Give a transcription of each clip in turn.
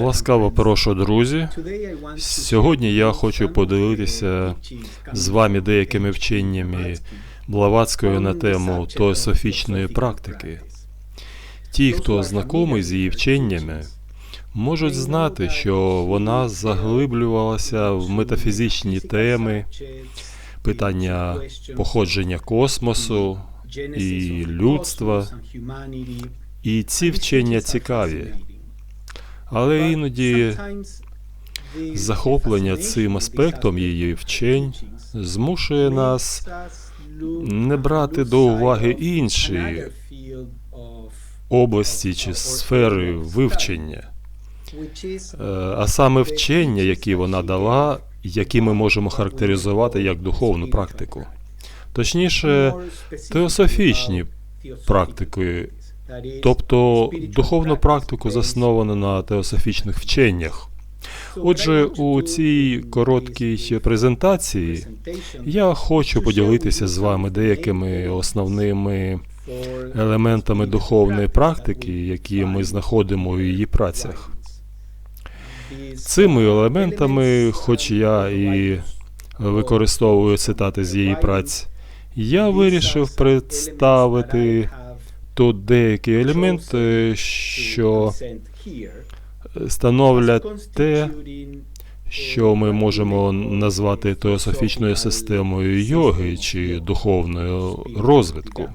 Ласкаво прошу, друзі. Сьогодні я хочу поділитися з вами деякими вченнями Блаватської на тему теософічної практики. Ті, хто знайомий з її вченнями, можуть знати, що вона заглиблювалася в метафізичні теми, питання походження космосу і людства. І ці вчення цікаві. Але іноді захоплення цим аспектом її вчень змушує нас не брати до уваги інші області чи сфери вивчення, Е, а саме вчення, які вона дала, які ми можемо характеризувати як духовну практику. Точніше, теософічні практики, тобто духовну практику засновано на теософічних вченнях. Отже, у цій короткій презентації я хочу поділитися з вами деякими основними елементами духовної практики, які ми знаходимо у її працях. Цими елементами, хоч я і використовую цитати з її праць, я вирішив представити тут деякі елементи, що становлять те, що ми можемо назвати теософічною системою йоги чи духовною розвитку.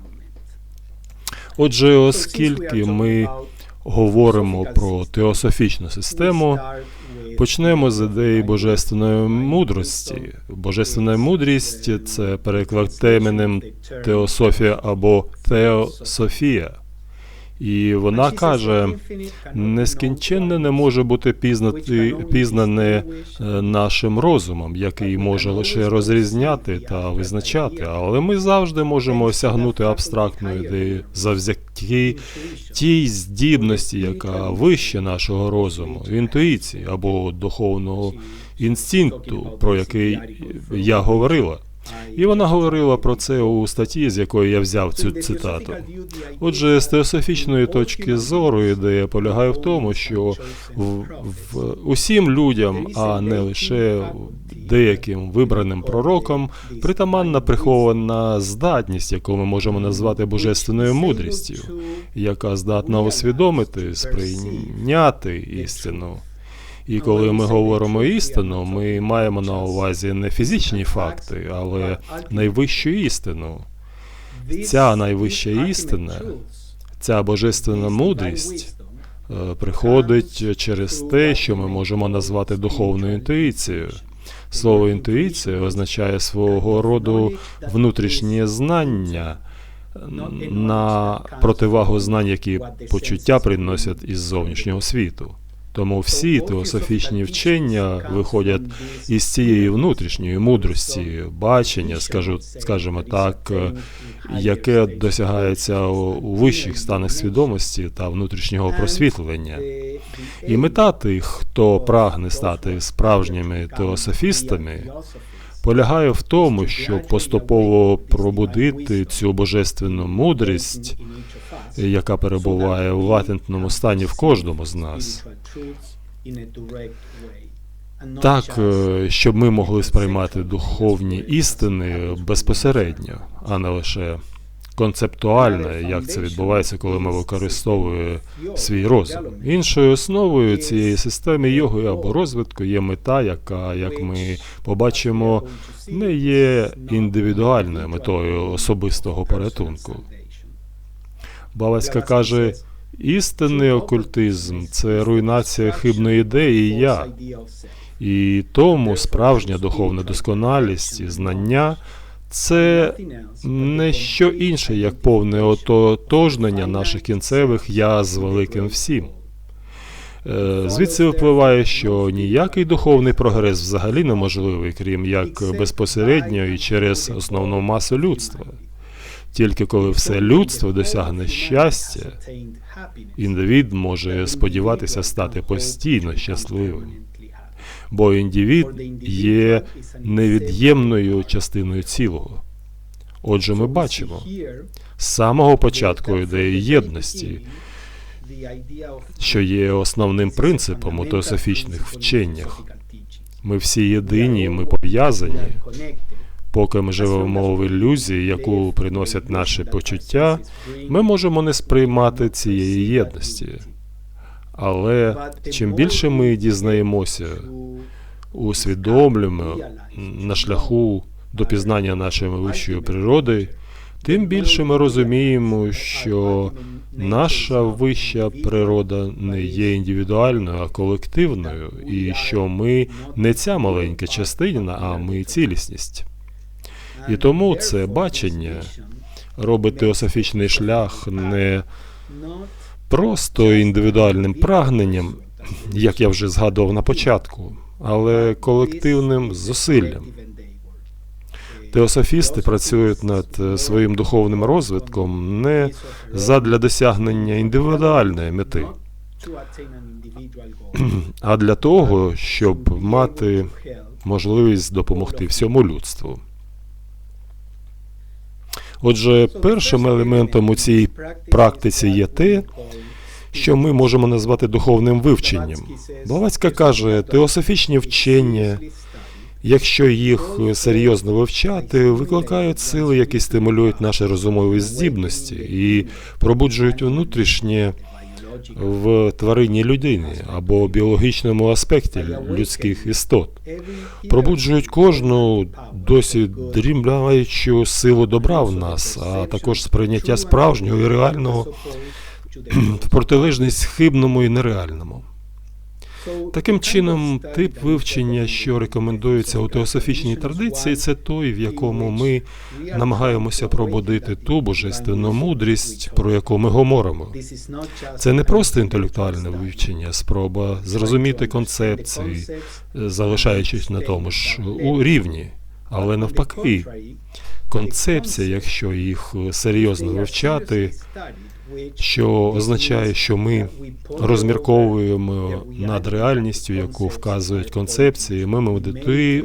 Отже, оскільки ми говоримо про теософічну систему, почнемо з ідеї божественної мудрості. Божественна мудрість це переклад теменем теософія або теософія. І вона каже, нескінченне не може бути пізнати, пізнане е, нашим розумом, який може лише розрізняти та визначати, але ми завжди можемо осягнути абстрактну ідею завдяки тій здібності, яка вище нашого розуму, інтуїції або духовного інстинкту, про який я говорила. І вона говорила про це у статті, з якої я взяв цю цитату. Отже, з теософічної точки зору ідея полягає в тому, що в, в усім людям, а не лише деяким вибраним пророкам, притаманна прихована здатність, яку ми можемо назвати божественною мудрістю, яка здатна усвідомити, сприйняти істину. І коли ми говоримо істину, ми маємо на увазі не фізичні факти, але найвищу істину. Ця найвища істина, ця божественна мудрість е, приходить через те, що ми можемо назвати духовною інтуїцією. Слово інтуїція означає свого роду внутрішнє знання на противагу знань, які почуття приносять із зовнішнього світу. Тому всі теософічні вчення виходять із цієї внутрішньої мудрості, бачення, скажу, скажімо так, яке досягається у вищих станах свідомості та внутрішнього просвітлення. І мета тих, хто прагне стати справжніми теософістами, полягає в тому, щоб поступово пробудити цю божественну мудрість, яка перебуває у латентному стані в кожному з нас. Так, е, щоб ми могли сприймати духовні істини безпосередньо, а не лише концептуально, як це відбувається, коли ми використовуємо свій розум. Іншою основою цієї системи йоги або розвитку є мета, яка, як ми побачимо, не є індивідуальною метою особистого порятунку. Баласька каже. Істинний окультизм це руйнація хибної ідеї я. І тому справжня духовна досконалість і знання це не що інше, як повне ототожнення наших кінцевих я з великим всім. Е, звідси випливає, що ніякий духовний прогрес взагалі неможливий, крім як безпосередньо і через основну масу людства. Тільки коли все людство досягне щастя, індивід може сподіватися стати постійно щасливим, бо індивід є невід'ємною частиною цілого. Отже, ми бачимо з самого початку ідеї єдності, що є основним принципом у теософічних вченнях. Ми всі єдині, ми пов'язані. Поки ми живемо в ілюзії, яку приносять наші почуття, ми можемо не сприймати цієї єдності. Але чим більше ми дізнаємося, усвідомлюємо на шляху до пізнання нашої вищої природи, тим більше ми розуміємо, що наша вища природа не є індивідуальною, а колективною, і що ми не ця маленька частина, а ми цілісність. І тому це бачення робить теософічний шлях не просто індивідуальним прагненням, як я вже згадував на початку, але колективним зусиллям. Теософісти працюють над е, своїм духовним розвитком не задля досягнення індивідуальної мети, а для того, щоб мати можливість допомогти всьому людству. Отже, першим елементом у цій практиці є те, що ми можемо назвати духовним вивченням. Блаватська каже, теософічні вчення, якщо їх серйозно вивчати, викликають сили, які стимулюють наші розумові здібності і пробуджують внутрішнє в тварині людини або біологічному аспекті людських істот, пробуджують кожну досі дрімляючу силу добра в нас, а також сприйняття справжнього і реального в протилежність хибному і нереальному. Таким чином, тип вивчення, що рекомендується у теософічній традиції, це той, в якому ми намагаємося пробудити ту божественну мудрість, про яку ми говоримо. Це не просто інтелектуальне вивчення, спроба зрозуміти концепції, залишаючись на тому ж у рівні, але навпаки, концепція, якщо їх серйозно вивчати, що означає, що ми розмірковуємо над реальністю, яку вказують концепції. Ми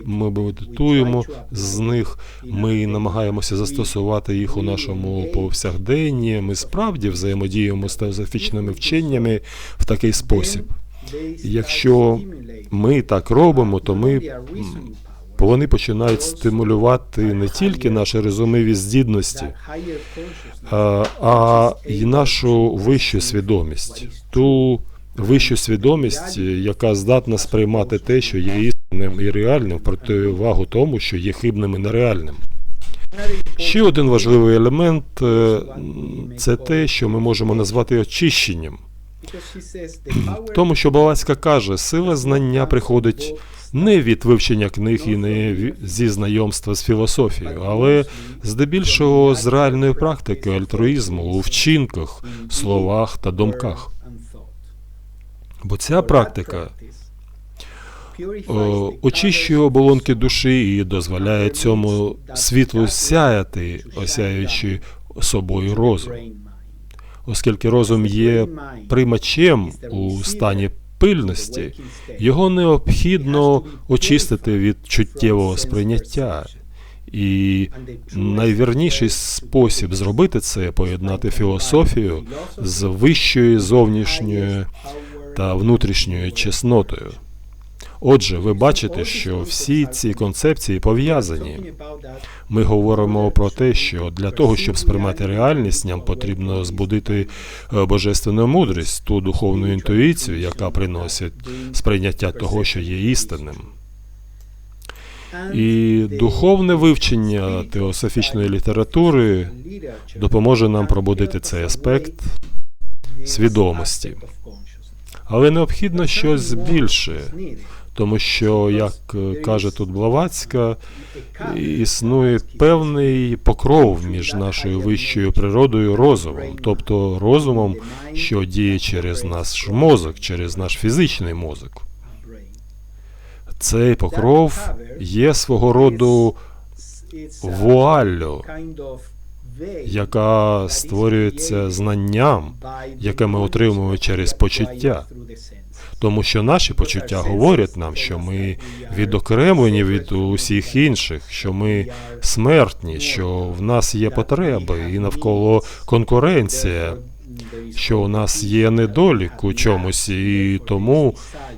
медитуємо, з них. Ми намагаємося застосувати їх у нашому повсякденні. Ми справді взаємодіємо з теозофічними вченнями в такий спосіб. Якщо ми так робимо, то ми вони починають стимулювати не тільки наші розумові здібності, а, й нашу вищу свідомість, ту вищу свідомість, яка здатна сприймати те, що є істинним і реальним, противагу тому, що є хибним і нереальним. Ще один важливий елемент це те, що ми можемо назвати очищенням. Тому що Балацька каже, сила знання приходить не від вивчення книг і не зі знайомства з філософією, але здебільшого з реальної практики альтруїзму у вчинках, словах та думках. Бо ця практика о, очищує оболонки душі і дозволяє цьому світлу сяяти, осяючи собою розум. Оскільки розум є приймачем у стані пильності, його необхідно очистити від чуттєвого сприйняття. І найвірніший спосіб зробити це поєднати філософію з вищою зовнішньою та внутрішньою чеснотою. Отже, ви бачите, що всі ці концепції пов'язані. Ми говоримо про те, що для того, щоб сприймати реальність, нам потрібно збудити е, божественну мудрість, ту духовну інтуїцію, яка приносить сприйняття того, що є істинним. І духовне вивчення теософічної літератури допоможе нам пробудити цей аспект свідомості. Але необхідно щось більше, тому що, як каже тут Блаватська, існує певний покров між нашою вищою природою розумом, тобто розумом, що діє через наш мозок, через наш фізичний мозок. Цей покров є свого роду вуаллю, яка створюється знанням, яке ми отримуємо через почуття. Тому що наші почуття говорять нам, що ми відокремлені від усіх інших, що ми смертні, що в нас є потреби і навколо конкуренція, що у нас є недолік у чомусь, і тому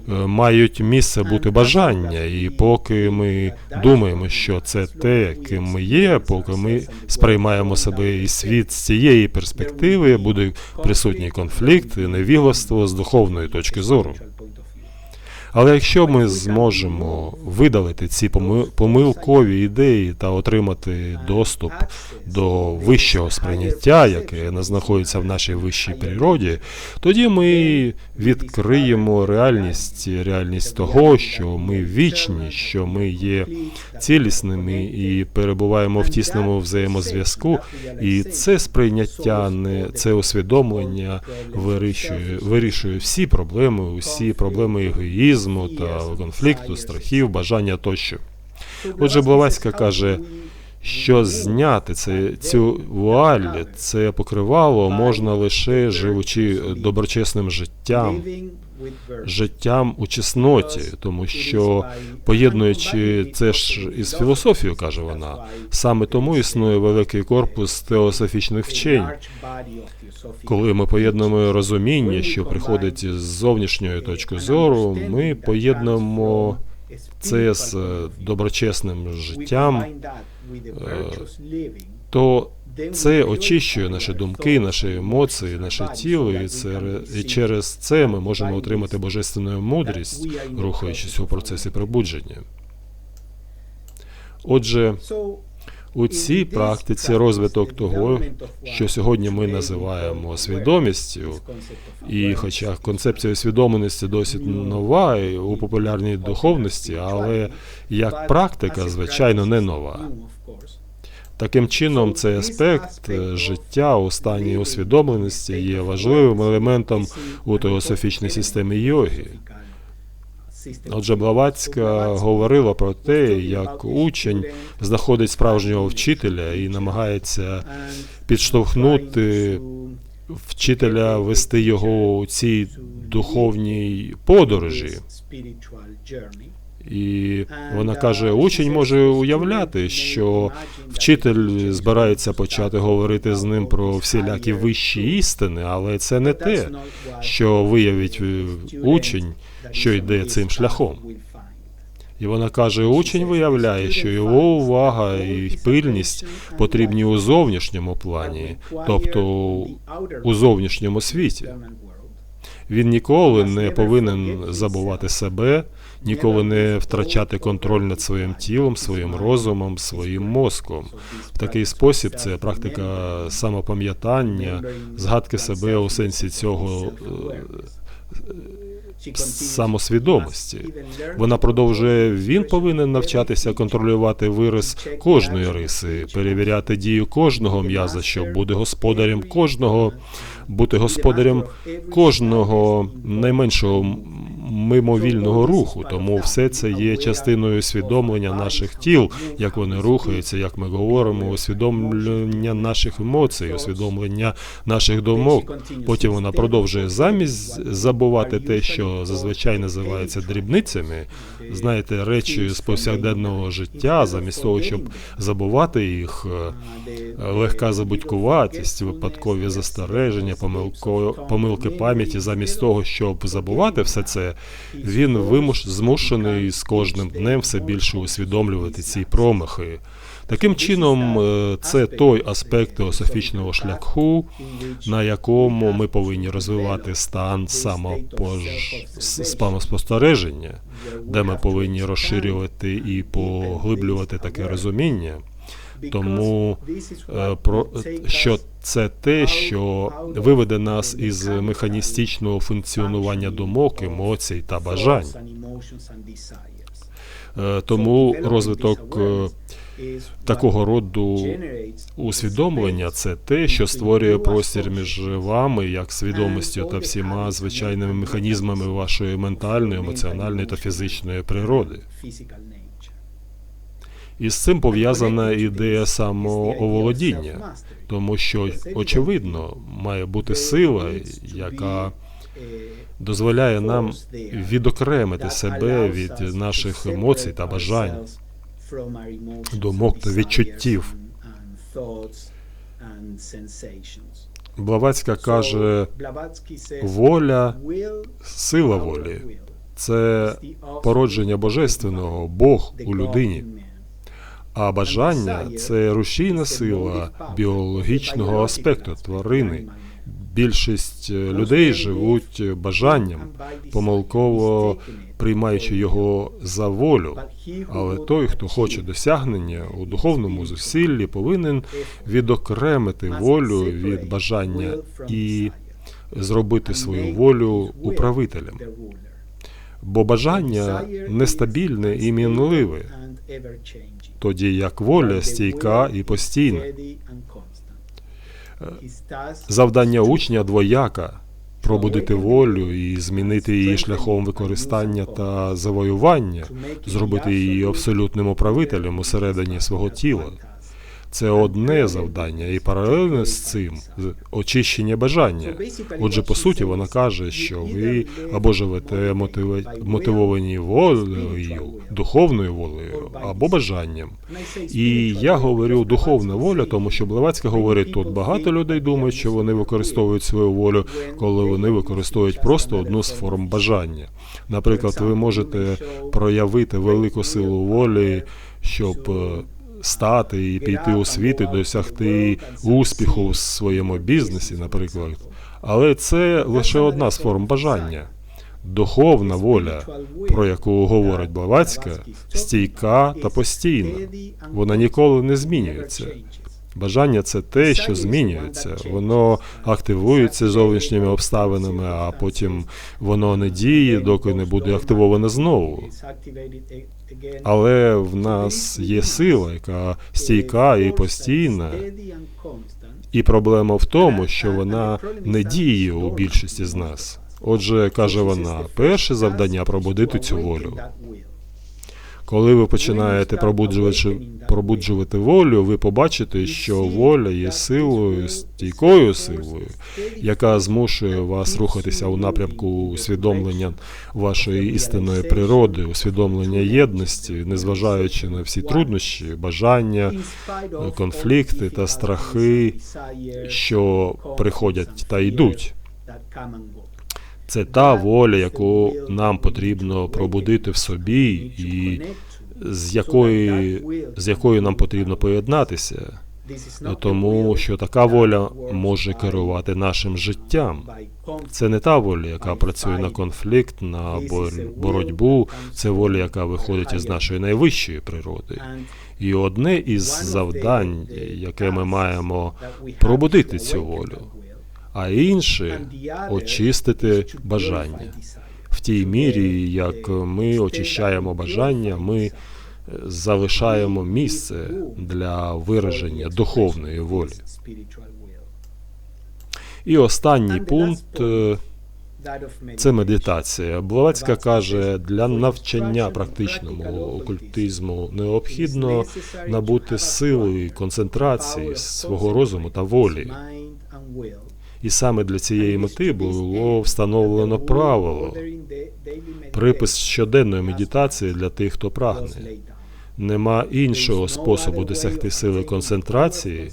е, мають місце бути бажання. І поки ми думаємо, що це те, ким ми є, поки ми сприймаємо себе і світ з цієї перспективи, буде присутній конфлікт і невігластво з духовної точки зору. Але якщо ми зможемо видалити ці поми- помилкові ідеї та отримати доступ до вищого сприйняття, яке не знаходиться в нашій вищій природі, тоді ми відкриємо реальність, реальність того, що ми вічні, що ми є цілісними і перебуваємо в тісному взаємозв'язку. І це сприйняття, не це усвідомлення вирішує, вирішує всі проблеми, усі проблеми егоїзму та конфлікту, страхів, бажання тощо. Отже, Блаватська каже, що зняти це, цю вуаль, це покривало можна лише живучи доброчесним життям, життям у чесноті, тому що поєднуючи це ж із філософією, каже вона, саме тому існує великий корпус теософічних вчень. Коли ми поєднуємо розуміння, що приходить з зовнішньої точки зору, ми поєднуємо це з доброчесним життям, то це очищує наші думки, наші емоції, наше тіло, і, це, і через це ми можемо отримати божественну мудрість, рухаючись у процесі пробудження. Отже, у цій практиці розвиток того, що сьогодні ми називаємо свідомістю, і хоча концепція усвідомленості досить нова і у популярній духовності, але як практика, звичайно, не нова. Таким чином, цей аспект е, життя у стані усвідомленості є важливим елементом у теософічній системі йоги. Отже, Блаватська говорила про те, як учень знаходить справжнього вчителя і намагається підштовхнути вчителя вести його у цій духовній подорожі. І вона каже: учень може уявляти, що вчитель збирається почати говорити з ним про всілякі вищі істини, але це не те, що виявить е, учень, що йде цим шляхом. І вона каже: учень виявляє, що його увага і пильність потрібні у зовнішньому плані, тобто у зовнішньому світі. Він ніколи не повинен забувати себе, ніколи не втрачати контроль над своїм тілом, своїм розумом, своїм мозком. В такий спосіб це практика самопам'ятання, згадки себе у сенсі цього е, самосвідомості. Вона продовжує, він повинен навчатися контролювати вираз кожної риси, перевіряти дію кожного м'яза, щоб бути господарем кожного, бути господарем кожного найменшого мимовільного руху. Тому все це є частиною усвідомлення наших тіл, як вони рухаються, як ми говоримо, усвідомлення наших емоцій, усвідомлення наших думок. Потім вона продовжує замість забувати те, що зазвичай називається дрібницями. Знаєте, речі з повсякденного життя, замість того, щоб забувати їх, легка забудькуватість, випадкові застереження, помилки пам'яті, замість того, щоб забувати все це, він вимуш змушений з кожним днем все більше усвідомлювати ці промахи. Таким чином, е, це той аспект теософічного шляху, на якому ми повинні розвивати стан самопож... самоспостереження, де ми повинні розширювати і поглиблювати таке розуміння. Тому е, про що це те, що виведе нас із механістичного функціонування думок, емоцій та бажань. Е, Тому розвиток е, такого роду усвідомлення це те, що створює простір між вами як свідомістю та всіма звичайними механізмами вашої ментальної, емоціональної та фізичної природи. І з цим пов'язана ідея самооволодіння, тому що очевидно має бути сила, яка дозволяє нам відокремити себе від наших емоцій та бажань, думок та відчуттів. Блаватська каже, воля, сила волі це породження божественного, Бог у людині. А бажання це рушійна сила біологічного аспекту тварини. Більшість е, людей живуть бажанням, помилково приймаючи його за волю. Але той, хто хоче досягнення у духовному зусиллі, повинен відокремити волю від бажання і зробити свою волю управителем. Бо бажання нестабільне і мінливе, тоді як воля стійка і постійна. Завдання учня двояка пробудити волю і змінити її шляхом використання та завоювання, зробити її абсолютним управителем усередині свого тіла. Це одне завдання, і паралельно з цим очищення бажання. Отже, по суті, вона каже, що ви або живете мотивовані волею, духовною волею, або бажанням. І я говорю духовна воля, тому що Блаватська говорить, тут багато людей думають, що вони використовують свою волю, коли вони використовують просто одну з форм бажання. Наприклад, ви можете проявити велику силу волі, щоб е, стати і піти у світ і досягти успіху в своєму бізнесі, наприклад. Але це лише одна з форм бажання. Духовна воля, про яку говорить Блаватська, стійка та постійна. Вона ніколи не змінюється. Бажання це те, що змінюється. Воно активується зовнішніми обставинами, а потім воно не діє, доки не буде активоване знову. Але в нас є сила, яка стійка і постійна. І проблема в тому, що вона не діє у більшості з нас. Отже, каже вона, перше завдання пробудити цю волю. Коли ви починаєте пробуджувати, пробуджувати волю, ви побачите, що воля є силою, стійкою силою, яка змушує вас рухатися у напрямку усвідомлення вашої істинної природи, усвідомлення єдності, незважаючи на всі труднощі, бажання, конфлікти та страхи, що приходять та йдуть. Це та воля, яку нам потрібно пробудити в собі, і з якої, з якою нам потрібно поєднатися, тому що така воля може керувати нашим життям. Це не та воля, яка працює на конфлікт, на бор- боротьбу. Це воля, яка виходить із нашої найвищої природи. І одне із завдань, яке ми маємо пробудити цю волю, а інше очистити бажання. В тій мірі, як ми очищаємо бажання, ми е, залишаємо місце для вираження духовної волі. І останній пункт е, це медитація. Блаватська каже, для навчання практичному окультизму необхідно набути сили, концентрації свого розуму та волі. І саме для цієї мети було встановлено правило, припис щоденної медитації для тих, хто прагне. Нема іншого способу досягти сили концентрації,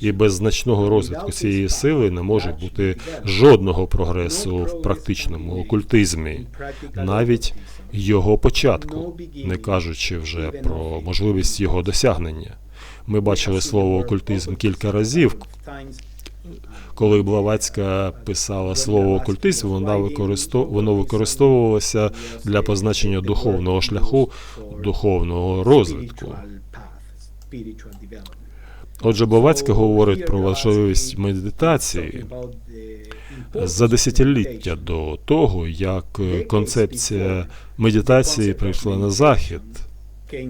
і без значного розвитку цієї сили не може бути жодного прогресу в практичному окультизмі, навіть його початку, не кажучи вже про можливість його досягнення. Ми бачили слово окультизм кілька разів. Коли Блаватська писала слово окультизм, вона використов... воно використовувалося для позначення духовного шляху, духовного розвитку. Отже, Блаватська говорить про важливість медитації за десятиліття до того, як концепція медитації прийшла на захід.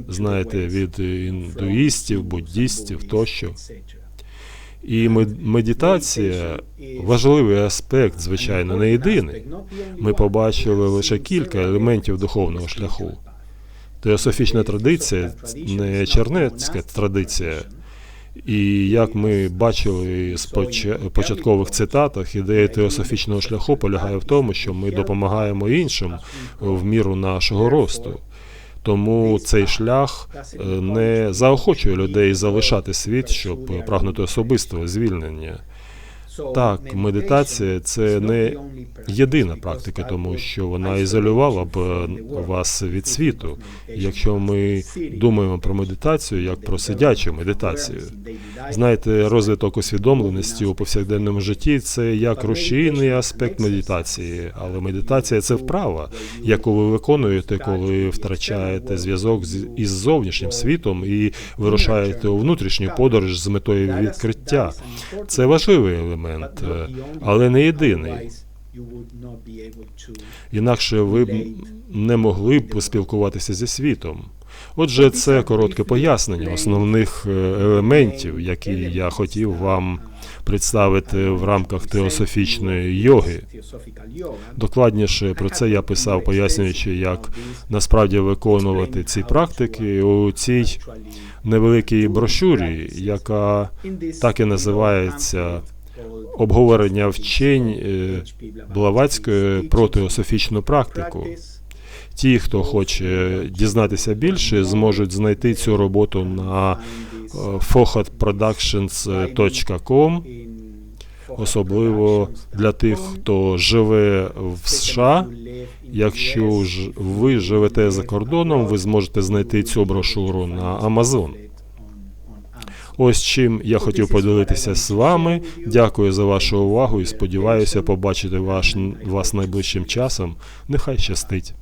Знаєте, від індуїстів, буддістів тощо. І мед- медитація важливий аспект, звичайно, не єдиний. Ми побачили лише кілька елементів духовного шляху. Теософічна традиція не чернецька традиція. І як ми бачили з поча- початкових цитатах, ідея теософічного шляху полягає в тому, що ми допомагаємо іншим в міру нашого росту. Тому цей шлях е, не заохочує людей залишати світ, щоб прагнути особистого звільнення. Так, медитація це не єдина практика, тому що вона ізолювала б е, вас від світу. Якщо ми думаємо про медитацію як про сидячу медитацію, знаєте, розвиток усвідомленості у повсякденному житті це як рушійний аспект медитації, але медитація це вправа, яку ви виконуєте, коли втрачаєте зв'язок із зовнішнім світом і вирушаєте у внутрішню подорож з метою відкриття. Це важливий елемент, е, але не єдиний. Інакше ви б не могли б спілкуватися зі світом. Отже, це коротке пояснення основних е, елементів, які я хотів вам представити в рамках теософічної йоги. Докладніше про це я писав, пояснюючи, як насправді виконувати ці практики у цій невеликій брошурі, яка так і називається обговорення вчень е, Блаватської про теософічну практику. Ті, хто хоче дізнатися більше, зможуть знайти цю роботу на е, fohatproductions.com, особливо для тих, хто живе в США. Якщо ж ви живете за кордоном, ви зможете знайти цю брошуру на Amazon. Ось чим я хотів поділитися з вами. Дякую за вашу увагу і сподіваюся побачити ваш, вас найближчим часом. Нехай щастить.